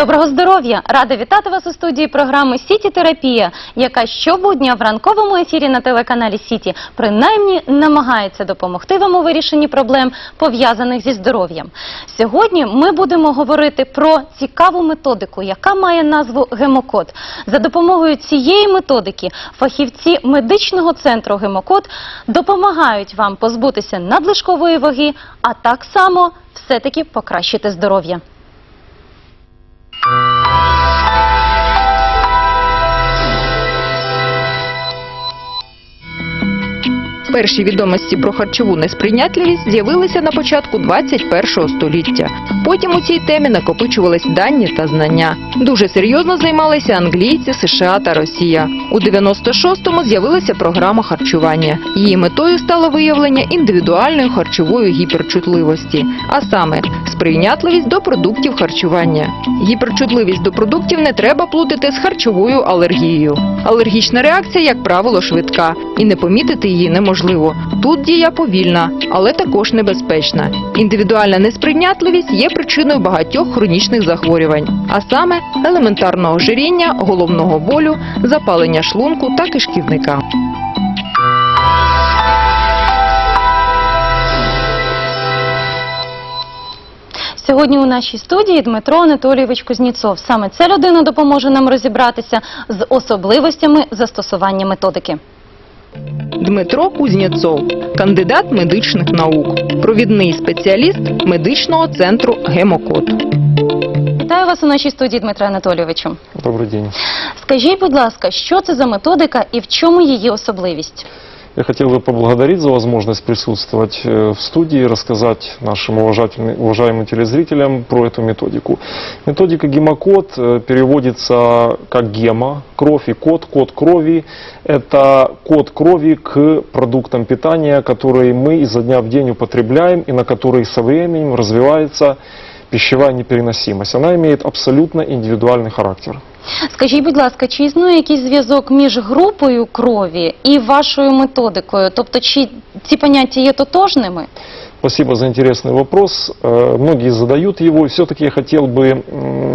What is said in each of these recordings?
Доброго здоров'я! Рада вітати вас у студії програми Сіті Терапія, яка щобудня в ранковому ефірі на телеканалі Сіті принаймні намагається допомогти вам у вирішенні проблем, пов'язаних зі здоров'ям. Сьогодні ми будемо говорити про цікаву методику, яка має назву гемокод. За допомогою цієї методики фахівці медичного центру гемокод допомагають вам позбутися надлишкової ваги, а так само все-таки покращити здоров'я. 了。Перші відомості про харчову несприйнятливість з'явилися на початку 21-го століття. Потім у цій темі накопичувались дані та знання. Дуже серйозно займалися англійці, США та Росія. У 96-му з'явилася програма харчування. Її метою стало виявлення індивідуальної харчової гіперчутливості, а саме сприйнятливість до продуктів харчування. Гіперчутливість до продуктів не треба плутати з харчовою алергією. Алергічна реакція, як правило, швидка, і не помітити її неможливо. Тут дія повільна, але також небезпечна. Індивідуальна несприйнятливість є причиною багатьох хронічних захворювань, а саме елементарного ожиріння, головного болю, запалення шлунку та кишківника. Сьогодні у нашій студії Дмитро Анатолійович Кузніцов. Саме ця людина допоможе нам розібратися з особливостями застосування методики. Дмитро Кузнєцов, кандидат медичних наук, провідний спеціаліст медичного центру Гемокод. Вітаю вас у нашій студії, Дмитро Анатолійовичу. Добрий день. Скажіть, будь ласка, що це за методика і в чому її особливість? Я хотел бы поблагодарить за возможность присутствовать э, в студии и рассказать нашим уважаемым телезрителям про эту методику. Методика гемокод э, переводится как гема, кровь и код, код крови. Это код крови к продуктам питания, которые мы изо дня в день употребляем и на которые со временем развивается пищевая непереносимость. Она имеет абсолютно индивидуальный характер. Скажіть, будь ласка, чи існує якийсь зв'язок між групою крові і вашою методикою? Тобто, чи ці поняття є тотожними? Спасибо за интересный вопрос. Э, Многие задают его. Все-таки я хотел бы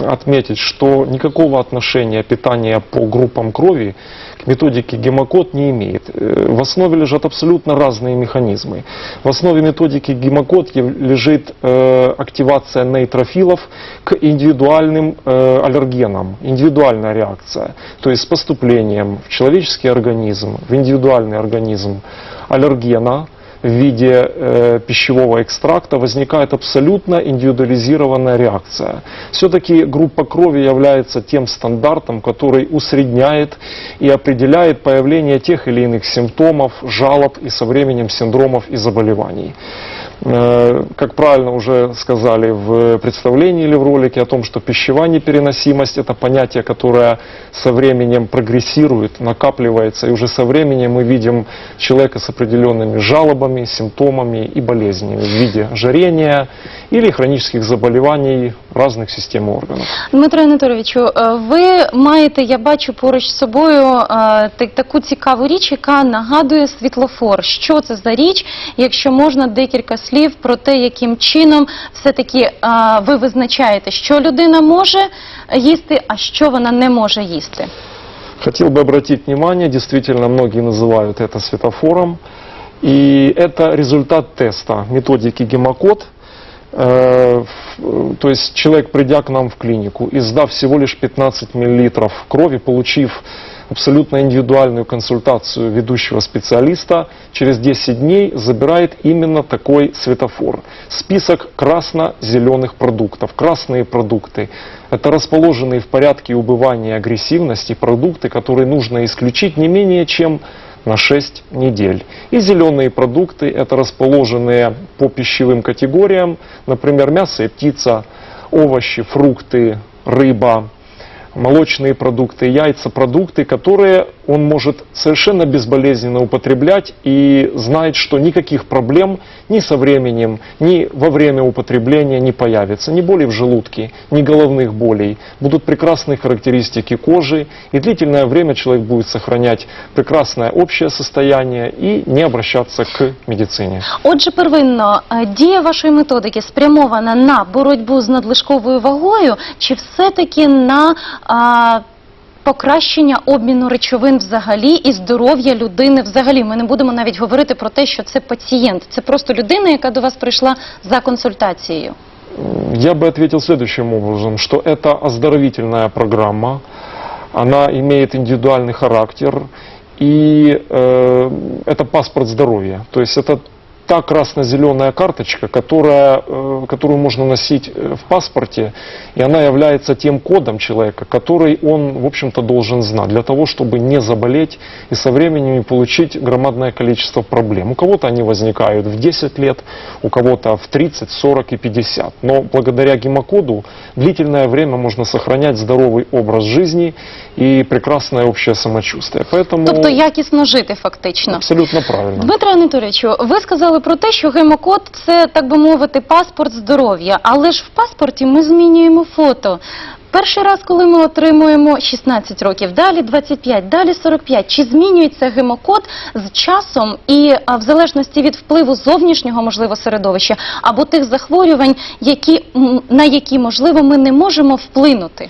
отметить, что никакого отношения питания по группам крови к методике гемокод не имеет. Э, В основе лежат абсолютно разные механизмы. В основе методики гемокод лежит э, активация нейтрофилов к индивидуальным аллергенам, индивидуальная реакция. То есть с поступлением в человеческий организм, в индивидуальный организм аллергена, в виде э, пищевого экстракта возникает абсолютно индивидуализированная реакция. Все-таки группа крови является тем стандартом, который усредняет и определяет появление тех или иных симптомов, жалоб и со временем синдромов и заболеваний. Э, Как правильно уже сказали в представлении или в ролике о том, что пищевая непереносимость это понятие, которое со временем прогрессирует, накапливается, и уже со временем мы видим человека с определенными жалобами, симптомами и болезнями в виде ожирения или хронических заболеваний разных систем и органов. Дмитро Анатолійовичу, е, ви маєте, я бачу поруч з собою е, так- таку цікаву річ, яка нагадує світлофор. Що це за річ? Якщо можна декілька слів про те, яким чином все-таки е, ви визначаєте, що людина може їсти, а що вона не може їсти. Хотел бы обратить внимание, действительно многие называют это светофором, и это результат теста методики гемокод. Э, в- То есть человек, придя к нам в клинику и сдав всего лишь 15 мл крови, получив абсолютно индивидуальную консультацию ведущего специалиста, через 10 дней забирает именно такой светофор. Список красно-зеленых продуктов. Красные продукты – это расположенные в порядке убывания агрессивности продукты, которые нужно исключить не менее чем на 6 недель. И зеленые продукты – это расположенные по пищевым категориям, например, мясо и птица, овощи, фрукты, рыба, молочные продукты, яйца, продукты, которые он может совершенно безболезненно употреблять и знает, что никаких проблем ни со временем, ни во время употребления не появится. Ни боли в желудке, ни головных болей. Будут прекрасные характеристики кожи, и длительное время человек будет сохранять прекрасное общее состояние и не обращаться к медицине. Отже, первинно, е, дія вашої методики спрямована на боротьбу з надлишковою вагою, чи все-таки на а, покращення обміну речовин взагалі і здоров'я людини взагалі? Ми не будемо навіть говорити про те, що це пацієнт. Це просто людина, яка до вас прийшла за консультацією. Я бы ответил следующим образом, что это оздоровительная программа, она имеет индивидуальный характер, и э, это паспорт здоровья. То есть это та красно-зеленая карточка, которая, э, которую можно носить э, в паспорте, и она является тем кодом человека, который он, в общем-то, должен знать, для того, чтобы не заболеть и со временем не получить громадное количество проблем. У кого-то они возникают в 10 лет, у кого-то в 30, 40 и 50. Но благодаря гемокоду длительное время можно сохранять здоровый образ жизни и прекрасное общее самочувствие. Поэтому Тобто якісно жити фактично. абсолютно правильно. Дмитро Анатолійовичу, ви сказали про те, що гемокод це, так би мовити, паспорт здоров'я. Але ж в паспорті ми змінюємо фото. Перший раз, коли ми отримуємо 16 років, далі 25, далі 45. Чи змінюється гемокод з часом і в залежності від впливу зовнішнього, можливо, середовища або тих захворювань, які, на які, можливо, ми не можемо вплинути?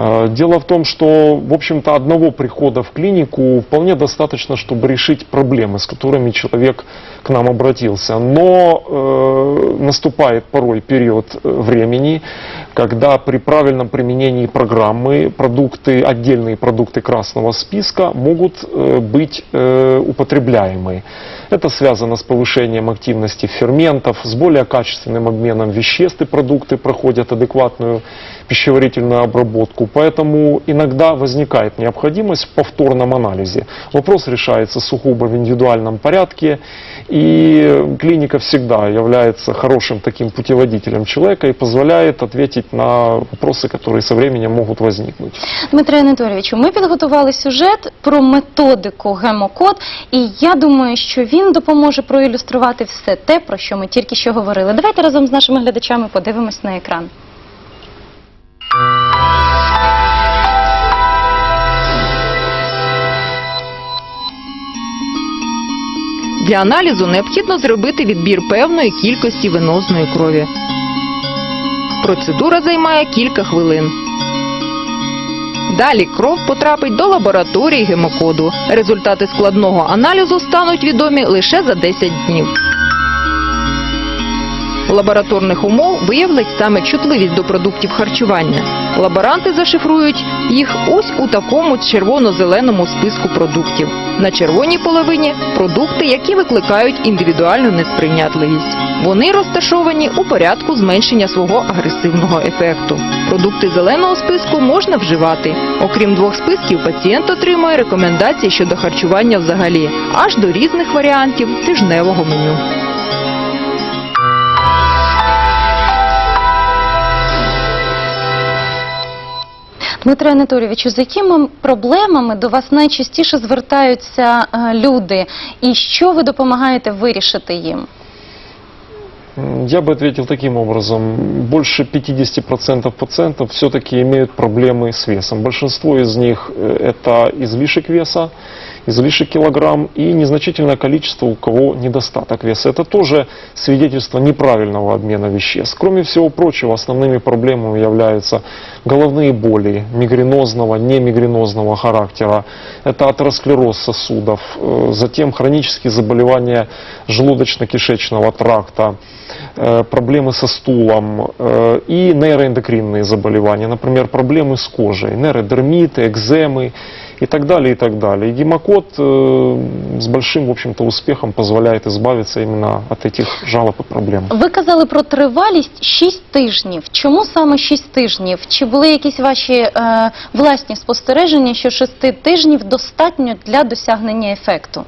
Э, Дело в том, что, в общем-то, одного прихода в клинику вполне достаточно, чтобы решить проблемы, с которыми человек к нам обратился. Но э, наступает порой период э, времени, когда при правильном применении программы продукты, отдельные продукты красного списка могут э, быть э, употребляемы. Это связано с повышением активности ферментов, с более качественным обменом веществ и продукты проходят адекватную пищеварительную обработку. Поэтому иногда возникает необходимость в повторном анализе. Вопрос решается сугубо в индивидуальном порядке, и клиника всегда является хорошим таким путеводителем человека и позволяет ответить на вопросы, которые со временем могут возникнуть. Дмитре Анатолійовичу, ми підготували сюжет про методику гемокод, і я думаю, що він допоможе проілюструвати все те, про що ми тільки що говорили. Давайте разом з нашими глядачами подивимось на екран. Для аналізу необхідно зробити відбір певної кількості венозної крові. Процедура займає кілька хвилин. Далі кров потрапить до лабораторії гемокоду. Результати складного аналізу стануть відомі лише за 10 днів. Лабораторних умов виявлять саме чутливість до продуктів харчування. Лаборанти зашифрують їх ось у такому червоно-зеленому списку продуктів. На червоній половині продукти, які викликають індивідуальну несприйнятливість. Вони розташовані у порядку зменшення свого агресивного ефекту. Продукти зеленого списку можна вживати. Окрім двох списків, пацієнт отримує рекомендації щодо харчування взагалі, аж до різних варіантів тижневого меню. Дмитре Анатолійовичу, з якими проблемами до вас найчастіше звертаються е, люди, і що ви допомагаєте вирішити їм? М, Я бы ответил таким образом. Больше 50% пациентов все-таки имеют проблемы с весом. Большинство из них э, это излишек веса, излишек килограмм и незначительное количество, у кого недостаток веса. Это тоже свидетельство неправильного обмена веществ. Кроме всего прочего, основными проблемами являются головные боли мигренозного, немигренозного характера. Это атеросклероз сосудов, э, затем хронические заболевания желудочно-кишечного тракта, э, проблемы со стулом э, и нейроэндокринные заболевания, например, проблемы с кожей, нейродермиты, экземы и так далее, и так далее. И гемокод э, с большим, в общем-то, успехом позволяет избавиться именно от этих жалоб и проблем. Ви казали про тривалість 6 тижнів. Чому саме 6 тижнів? Чи були якісь ваші е, власні спостереження, що 6 тижнів достатньо для досягнення ефекту?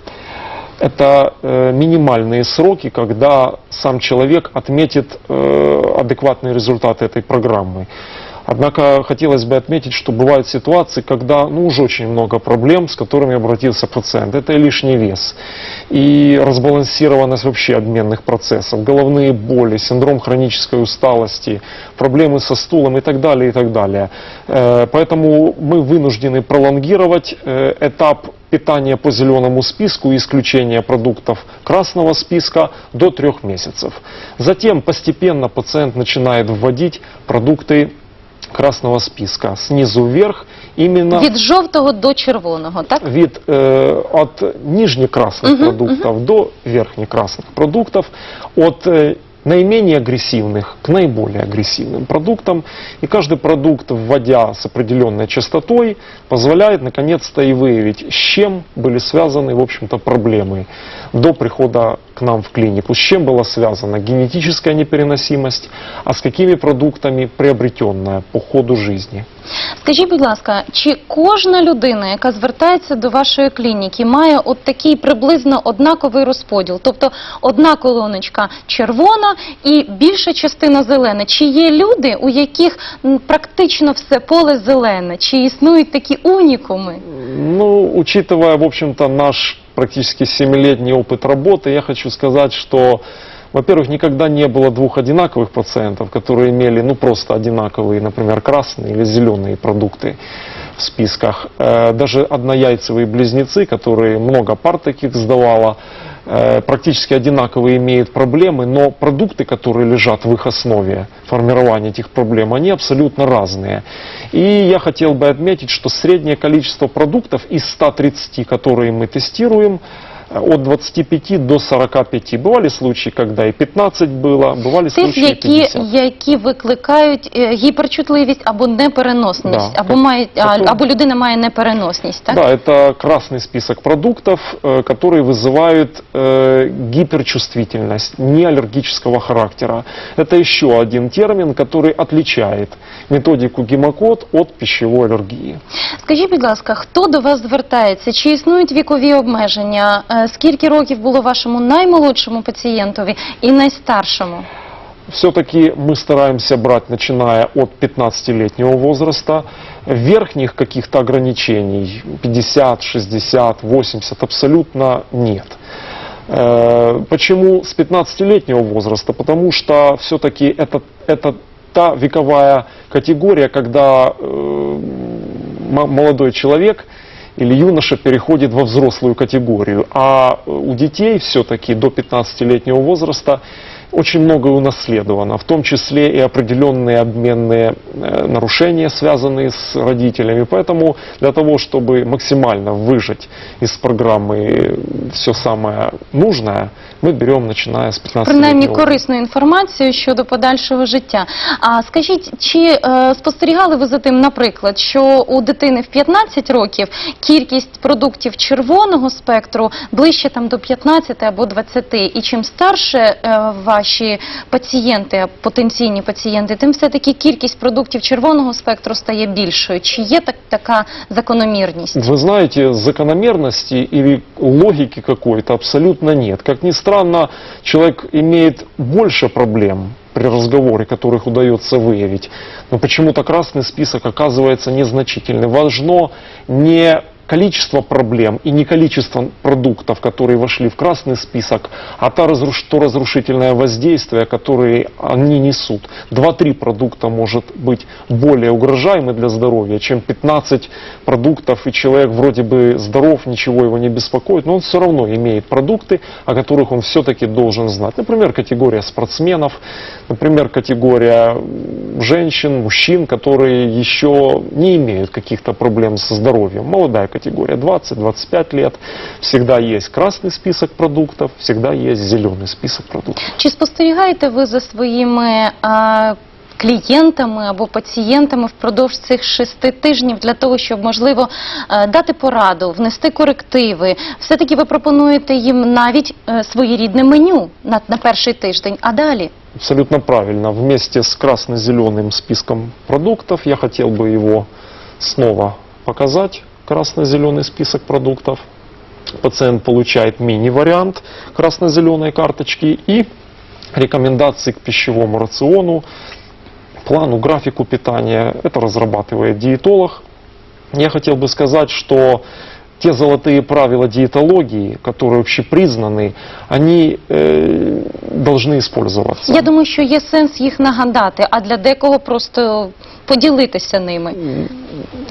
Это э, минимальные сроки, когда сам человек отметит э, адекватные результаты этой программы. Однако хотелось бы отметить, что бывают ситуации, когда ну, уже очень много проблем, с которыми обратился пациент. Это лишний вес, и разбалансированность вообще обменных процессов, головные боли, синдром хронической усталости, проблемы со стулом и так далее, и так далее. Э, Поэтому мы вынуждены пролонгировать э, этап питания по зеленому списку и исключения продуктов красного списка до трех месяцев. Затем постепенно пациент начинает вводить продукты красного списка снизу вверх именно Від жовтого до червоного, так? вид э, от нижнекрасных Мгм, продуктов до верхнекрасных продуктов, от э, наименее агрессивных к наиболее агрессивным продуктам. И каждый продукт, вводя с определенной частотой, позволяет наконец-то и выявить, с чем были связаны, в общем-то, проблемы до прихода к нам в клинику, с чем была связана генетическая непереносимость, а с какими продуктами приобретенная по ходу жизни. Скажіть, будь ласка, чи кожна людина, яка звертається до вашої клініки, має от такий приблизно однаковий розподіл? Тобто одна колоночка червона і більша частина зелена. Чи є люди, у яких м, практично все поле зелене? Чи існують такі унікуми? Ну, учитывая, в общем-то, наш практически семилетний опыт работы, я хочу сказать, что, во-первых, никогда не было двух одинаковых пациентов, которые имели, ну, просто одинаковые, например, красные или зеленые продукты в списках. Э, Даже однояйцевые близнецы, которые много пар таких сдавала, э, практически одинаковые имеют проблемы, но продукты, которые лежат в их основе формирования этих проблем, они абсолютно разные. И я хотел бы отметить, что среднее количество продуктов из 130, которые мы тестируем, э, от 25 до 45. Бывали случаи, когда и 15 было, бывали Тих, случаи и які, 50. які викликають е, гіперчутливість або непереносність, Да, або, как- мають, а, какой- або людина має непереносність, так? Да, это красный список продуктов, э, которые вызывают э, гиперчувствительность неаллергического характера. Это еще один термин, который отличает методику гемокод от пищевой аллергии. Скажіть, будь ласка, хто до вас звертається? Чи існують вікові обмеження? Е, Скільки років було вашому наймолодшому пацієнтові і найстаршому? Все-таки мы стараемся брать, начиная от 15-летнего возраста. Верхних каких-то ограничений 50, 60, 80 абсолютно нет. Э, Почему с 15-летнего возраста? Потому что все-таки это, это та вековая категория, когда э, м- молодой человек или юноша переходит во взрослую категорию. А э, у детей все-таки до 15-летнего возраста очень многое унаследовано, в том числе и определенные обменные э, нарушения, связанные с родителями. Поэтому для того, чтобы максимально выжать из программы все самое нужное, мы берем, начиная с 15 Принаймні корисну інформацію щодо подальшого життя. А скажіть, чи е, спостерігали ви за тим, наприклад, що у дитини в 15 років кількість продуктів червоного спектру ближче там до 15 або 20, і чим старше е, ваші пацієнти, потенційні пацієнти, тим все-таки кількість продуктів червоного спектру стає більшою. Чи є так, така закономірність? Вы знаете, закономерности или логики какой-то абсолютно нет. Как ни странно, человек имеет больше проблем при разговоре, которых удается выявить. Но почему-то красный список оказывается незначительным. Важно не количество проблем и не количество продуктов, которые вошли в красный список, а та разруш- то разрушительное воздействие, которое они несут. 2-3 продукта может быть более угрожаемы для здоровья, чем 15 продуктов, и человек вроде бы здоров, ничего его не беспокоит, но он все равно имеет продукты, о которых он все-таки должен знать. Например, категория спортсменов, например, категория женщин, мужчин, которые еще не имеют каких-то проблем со здоровьем. Молодая категория 20-25 лет. Всегда есть красный список продуктов, всегда есть зеленый список продуктов. Чи спостерігаєте ви за своїми е, клієнтами або пацієнтами впродовж цих шести тижнів для того, щоб можливо е, дати пораду, внести корективи? Все-таки ви пропонуєте їм навіть е, своєрідне меню на, на перший тиждень, а далі? Абсолютно правильно. Вместе с красно-зеленым списком продуктов я хотел бы его снова показать. Красно-зеленый список продуктов. Пациент получает мини-вариант красно-зеленой карточки и рекомендации к пищевому рациону, плану, графику питания. Это разрабатывает диетолог. Я хотел бы сказать, что те золотые правила диетологии, которые общепризнаны, они э, должны использоваться. Я думаю, що є сенс їх нагадати, а для декого просто поділитися ними.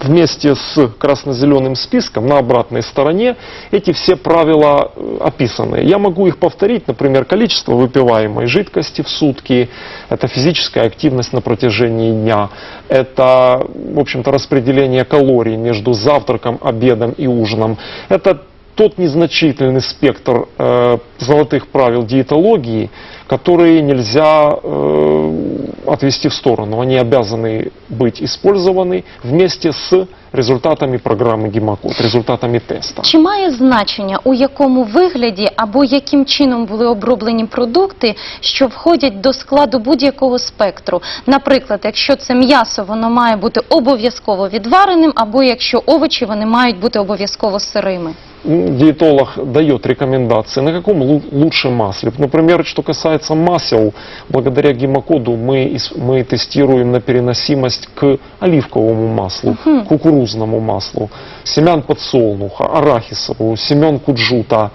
вместе с красно-зеленым списком на обратной стороне эти все правила э, описаны. Я могу их повторить, например, количество выпиваемой жидкости в сутки, это физическая активность на протяжении дня, это, в общем-то, распределение калорий между завтраком, обедом и ужином, это тот незначительный спектр э, золотых правил диетологии, которые нельзя э, отвести в сторону. Они обязаны быть использованы вместе с результатами программы Гемокод, результатами теста. Чи має значення, у якому вигляді або яким чином були оброблені продукти, що входять до складу будь-якого спектру? Наприклад, якщо це м'ясо, воно має бути обов'язково відвареним, або якщо овочі, вони мають бути обов'язково сирими. Диетолог дает рекомендации, на каком лучше масле. Например, что касается масел, благодаря гемокоду мы, мы тестируем на переносимость к оливковому маслу, Мгм. кукурузному маслу, семян подсолнуха, арахисовую, семян куджута,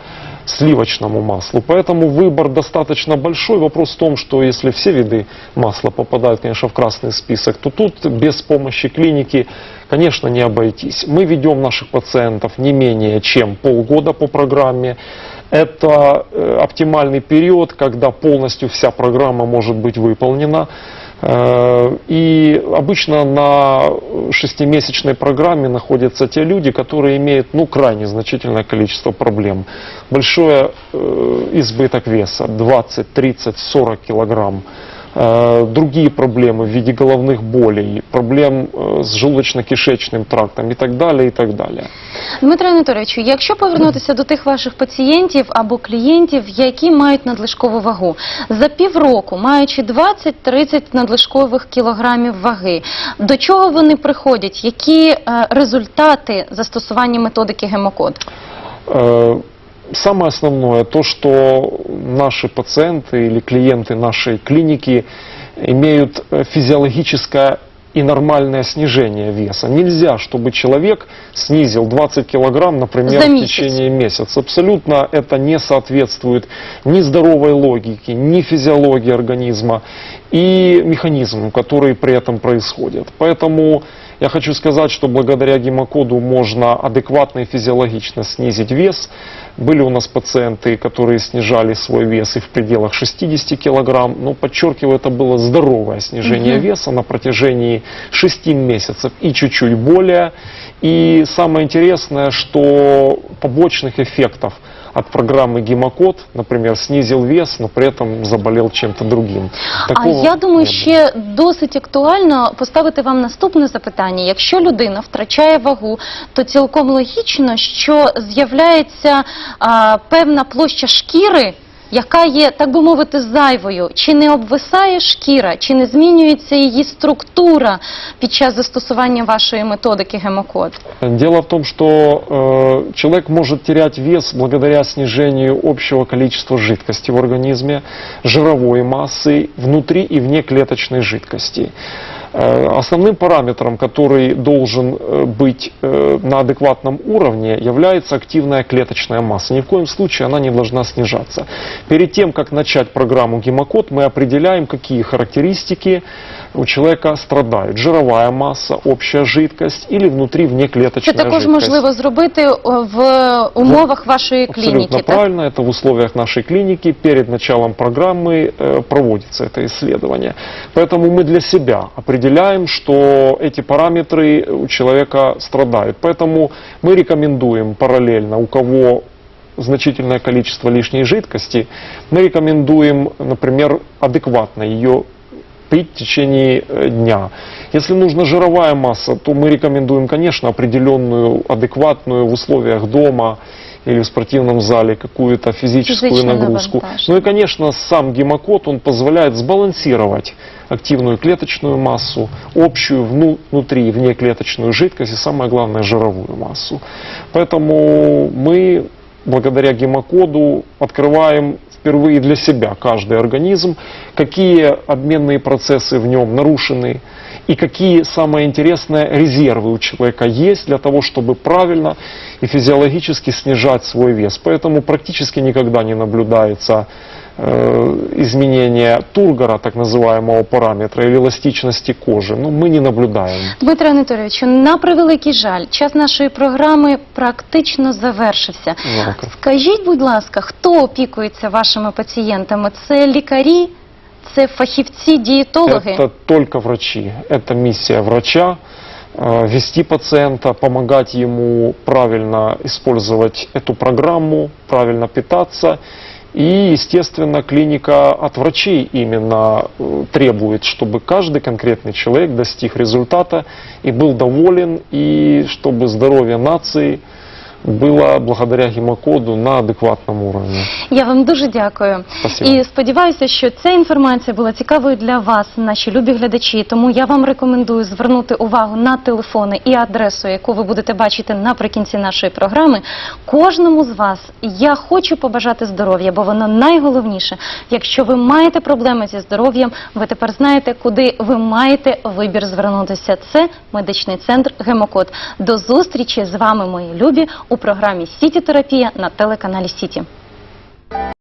сливочному маслу. Поэтому выбор достаточно большой. Вопрос в том, что если все виды масла попадают, конечно, в красный список, то тут без помощи клиники, конечно, не обойтись. Мы ведем наших пациентов не менее чем полгода по программе. Это э, оптимальный период, когда полностью вся программа может быть выполнена. Э, И обычно на шестимесячной программе находятся те люди, которые имеют ну, крайне значительное количество проблем. Большое э, избыток веса, 20, 30, 40 килограмм. Э, Другие проблемы в виде головных болей, проблем э, с желудочно-кишечным трактом и так далее, и так далее. Дмитро Анатолійовичу, якщо повернутися до тих ваших пацієнтів або клієнтів, які мають надлишкову вагу, за півроку, маючи 20-30 надлишкових кілограмів ваги, до чого вони приходять? Які е, результати застосування методики гемокод? Э, Самое основное то, что наши пациенты или клиенты нашей клиники имеют э, физиологическое и нормальное снижение веса. Нельзя, чтобы человек снизил 20 килограмм, например, в течение месяца. Абсолютно это не соответствует ни здоровой логике, ни физиологии организма и механизмам, которые при этом происходят. Поэтому я хочу сказать, что благодаря гемокоду можно адекватно и физиологично снизить вес. Были у нас пациенты, которые снижали свой вес и в пределах 60 килограмм, но подчеркиваю, это было здоровое снижение Мгм. веса на протяжении 6 месяцев и чуть-чуть более. И самое интересное, что побочных эффектов от программы гемокод, например, снизил вес, но при этом заболел чем-то другим. А Такого я думаю, не было. ще досить актуально поставити вам наступне запитання. Якщо людина втрачає вагу, то цілком логічно, що з'являється а, певна площа шкіри. Яка є, так би мовити, зайвою, чи не обвисає шкіра, чи не змінюється її структура під час застосування вашої методики гемокод? Дело в том, что э, человек может терять вес благодаря снижению общего количества жидкости в организме, жировой массы внутри и вне клеточной жидкости. Э, Основным параметром, который должен э, быть э, на адекватном уровне, является активная клеточная масса. Ни в коем случае она не должна снижаться. Перед тем, как начать программу гемокод, мы определяем, какие характеристики у человека страдают. Жировая масса, общая жидкость или внутри Це внеклеточная також жидкость. можливо зробити о, в умовах вашої Абсолютно клініки, так? правильно, это в условиях нашей клиники перед началом программы э, проводится это исследование. Поэтому мы для себя определяем, что эти параметры у человека страдают. Поэтому мы рекомендуем параллельно, у кого значительное количество лишней жидкости, мы рекомендуем, например, адекватно ее пить в течение э, дня. Если нужна жировая масса, то мы рекомендуем, конечно, определенную, адекватную в условиях дома или в спортивном зале какую-то физическую Физичное нагрузку. Ну и, конечно, сам гемокод, он позволяет сбалансировать активную клеточную массу, общую вну- внутри и внеклеточную жидкость и, самое главное, жировую массу. Поэтому мы благодаря гемокоду открываем впервые для себя каждый организм, какие обменные процессы в нем нарушены и какие, самое интересное, резервы у человека есть для того, чтобы правильно и физиологически снижать свой вес. Поэтому практически никогда не наблюдается изменения тургора, так называемого параметра, или эластичности кожи. Ну, мы не наблюдаем. Дмитре Анатолійовичу, на превеликий жаль, час нашої програми практично завершився. Жалко. Скажіть, будь ласка, хто опікується вашими пацієнтами? Це лікарі, це фахівці, дієтологи? Это только врачи. Это миссия врача э, вести пациента, помогать ему правильно использовать эту программу, правильно питаться. И, естественно, клиника от врачей именно э, требует, чтобы каждый конкретный человек достиг результата и был доволен, и чтобы здоровье нации было благодаря гемокоду на адекватном уровне. Я вам дуже дякую. Спасибо. І сподіваюся, що ця інформація була цікавою для вас, наші любі глядачі. Тому я вам рекомендую звернути увагу на телефони і адресу, яку ви будете бачити наприкінці нашої програми. Кожному з вас я хочу побажати здоров'я, бо воно найголовніше. Якщо ви маєте проблеми зі здоров'ям, ви тепер знаєте, куди ви маєте вибір звернутися. Це медичний центр Гемокод. До зустрічі з вами, мої любі, у програмі Сіті терапія на телеканалі Сіті.